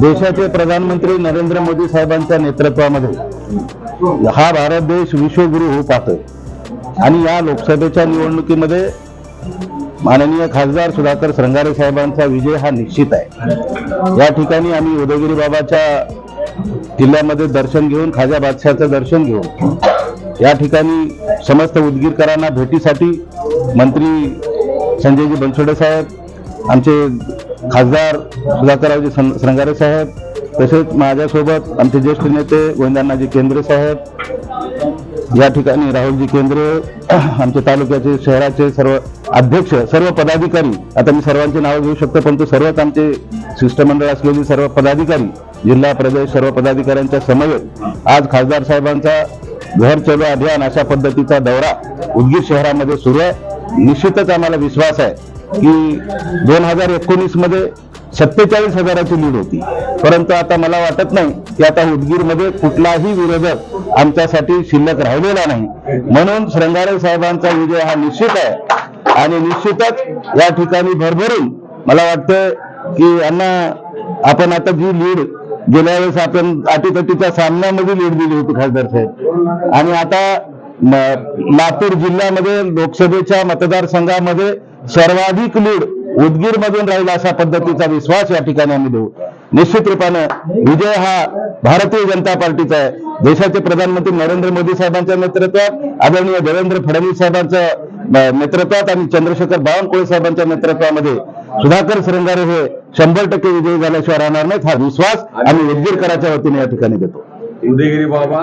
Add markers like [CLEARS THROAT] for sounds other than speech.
देशाचे प्रधानमंत्री नरेंद्र मोदी साहेबांच्या नेतृत्वामध्ये हा भारत देश विश्वगुरु होऊ पाहतोय. आणि या लोकसभेच्या निवडणुकीमध्ये माननीय खासदार सुधाकर श्रंगारे साहेबांचा विजय हा निश्चित आहे. या ठिकाणी आम्ही उदयगिरी बाबाच्या किल्ल्यामध्ये दर्शन घेऊन खाजा बादशाहचं दर्शन घेऊन या ठिकाणी समस्त उदगीरकरांना भेटीसाठी मंत्री संजयजी बनसोडे साहेब आमचे खासदार सुधाकररावजी श्रंगारे साहेब तसेच माझ्यासोबत आमचे ज्येष्ठ नेते गोविंदानाजी केंद्रे साहेब या ठिकाणी राहुलजी केंद्रे [CLEARS THROAT] आमचे तालुक्याचे शहराचे सर्व अध्यक्ष सर्व पदाधिकारी आता मी सर्वांची नावं घेऊ शकतो परंतु सर्वच आमचे शिष्टमंडळ असलेली सर्व पदाधिकारी जिल्हा प्रदेश सर्व पदाधिकाऱ्यांच्या समवेत आज खासदार साहेबांचा घर चलो अभियान अशा पद्धतीचा दौरा उदगीर शहरामध्ये सुरू आहे. निश्चितच आम्हाला विश्वास आहे की दोन हजार एकोणीसमध्ये सत्तेचाळीस हजाराची लीड होती. परंतु आता मला वाटत नाही की आता उदगीरमध्ये कुठलाही विरोधक आमच्यासाठी शिल्लक राहिलेला नाही. म्हणून श्रंगारे साहेबांचा विजय हा निश्चित आहे. आणि निश्चितच या ठिकाणी भरभरून मला वाटतं की यांना आपण आता जी लीड गेल्या वेळेस आपण अटीतटीच्या सामन्यामध्ये लीड दिली होती खासदार साहेब. आणि आता लातूर जिल्ह्यामध्ये लोकसभेच्या मतदारसंघामध्ये सर्वाधिक लीड उदगीर मधून राहील अशा पद्धतीचा विश्वास या ठिकाणी आम्ही देऊ निश्चित रूपानं विजय हा भारतीय जनता पार्टीचा आहे. देशाचे प्रधानमंत्री नरेंद्र मोदी साहेबांच्या नेतृत्वात आदरणीय देवेंद्र फडणवीस साहेबांच्या नेतृत्वात आणि चंद्रशेखर बावनकुळे साहेबांच्या नेतृत्वामध्ये सुधाकर श्रंगारे हे शंभर टक्के विजयी झाल्याशिवाय राहणार नाहीत. हा विश्वास आम्ही उदगीरकराच्या वतीने या ठिकाणी देतो. उदयगिरी बाबा.